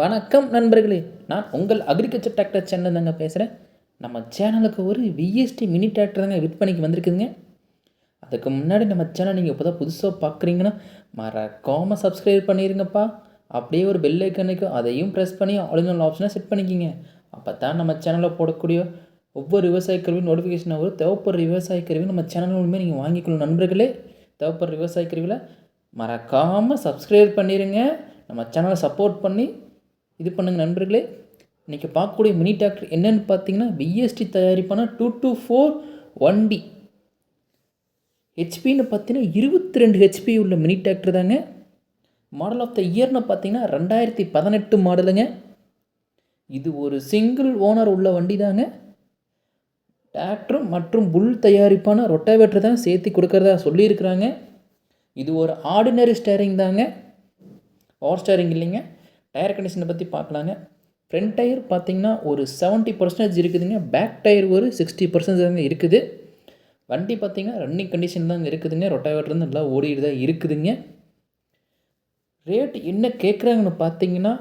வணக்கம் நண்பர்களே. நான் உங்கள் அக்ரிகல்ச்சர் டிராக்டர் சேனல் தாங்க பேசுகிறேன் நம்ம சேனலுக்கு ஒரு விஎஸ்டி மினி டிராக்டர் தாங்க விற்பனைக்கு வந்திருக்குதுங்க. அதுக்கு முன்னாடி நம்ம சேனல் நீங்கள் இப்போ தான் புதுசாக பார்க்குறீங்கன்னா மறக்காமல் சப்ஸ்கிரைப் பண்ணிடுங்கப்பா அப்படியே ஒரு பெல் ஐக்கனுக்கு அதையும் ப்ரெஸ் பண்ணி ஆளுநர் ஆப்ஷனை செட் பண்ணிக்கிங்க. அப்போ தான் நம்ம சேனலில் போடக்கூடிய ஒவ்வொரு விவசாய கருவியும் நோட்டிஃபிகேஷன் வரும். தேவைப்படுற விவசாய கருவியும் நம்ம சேனல் மூலமே நீங்கள் வாங்கிக்கணும் நண்பர்களே. தேவைப்படுற விவசாய கருவியில் மறக்காமல் சப்ஸ்கிரைப் பண்ணிடுங்க நம்ம சேனலை சப்போர்ட் பண்ணி இது பண்ணுங்கள் நண்பர்களே. இன்றைக்கி பார்க்கக்கூடிய மினி டிராக்டர் என்னென்னு பார்த்தீங்கன்னா BST தயாரிப்பான two two four one D ஹெச்பின்னு பார்த்தீங்கன்னா இருபத்தி ரெண்டு ஹெச்பி உள்ள மினி டிராக்டர் தாங்க. மாடல் ஆஃப் த இயர்னு பார்த்தீங்கன்னா ரெண்டாயிரத்தி பதினெட்டு மாடலுங்க. இது ஒரு சிங்கிள் ஓனர் உள்ள வண்டி தாங்க. டிராக்டர் மற்றும் புல் தயாரிப்பான ரொட்டாவேட்டர் தான் சேர்த்து கொடுக்கறதா சொல்லியிருக்கிறாங்க. இது ஒரு ஆர்டினரி ஸ்டேரிங் தாங்க. ஓவர் ஸ்டேரிங் இல்லைங்க. டயர் கண்டிஷனை பற்றி பார்க்கலாங்க ஃப்ரண்ட் டயர் பார்த்தீங்கன்னா ஒரு செவன்ட்டி பர்சன்டேஜ் இருக்குதுங்க. பேக் டயர் ஒரு சிக்ஸ்டி பர்சன்டேஜ் தாங்க இருக்குது. வண்டி பார்த்தீங்கன்னா ரன்னிங் கண்டிஷன் தாங்க இருக்குதுங்க. ரொட்டாவேட்டர் நல்லா ஓடிட்டு தான் இருக்குதுங்க. ரேட் என்ன கேட்குறாங்கன்னு பார்த்தீங்கன்னா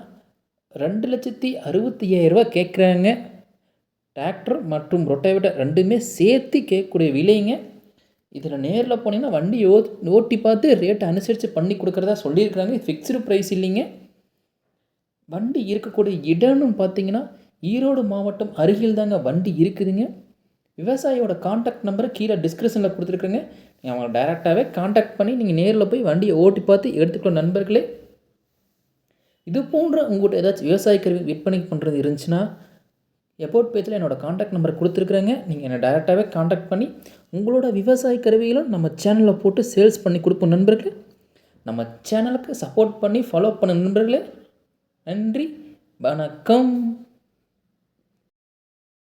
ரெண்டு லட்சத்தி அறுபத்தி ஐயாயிரரூபா கேட்குறாங்க டிராக்டர் மற்றும் ரொட்டாவேட்டர் ரெண்டுமே சேர்த்து கேட்கக்கூடிய விலைங்க. இதில் நேரில் போனீங்கன்னா வண்டி ஓ ஓட்டி பார்த்து ரேட்டை அனுசரித்து பண்ணி கொடுக்குறதா சொல்லியிருக்கிறாங்க. ஃபிக்ஸ்டு ப்ரைஸ் இல்லைங்க. வண்டி இருக்கக்கூடிய இடம்னு பார்த்தீங்கன்னா ஈரோடு மாவட்டம் அருகில் தாங்க வண்டி இருக்குதுங்க. விவசாயியோட காண்டாக்ட் நம்பரை கீழே டிஸ்கிரிப்ஷனில் கொடுத்துருக்குறேங்க. நீங்கள் அவங்க டைரெக்டாகவே காண்டாக்ட் பண்ணி நீங்கள் நேரில் போய் வண்டியை ஓட்டி பார்த்து எடுத்துக்கணும் நண்பர்களே. இது போன்ற உங்கள்கிட்ட ஏதாச்சும் விவசாய கருவி விற்பனை பண்ணுறது இருந்துச்சுன்னா எப்போட் பேஜில் என்னோடய காண்டாக்ட் நம்பர் கொடுத்துருக்குறேங்க. நீங்கள் என்னை டைரெக்டாகவே காண்டாக்ட் பண்ணி உங்களோட விவசாய கருவிகளும் நம்ம சேனலில் போட்டு சேல்ஸ் பண்ணி கொடுப்போம் நண்பர்களே. நம்ம சேனலுக்கு சப்போர்ட் பண்ணி ஃபாலோ பண்ண நண்பர்களே. நன்றி. வணக்கம்.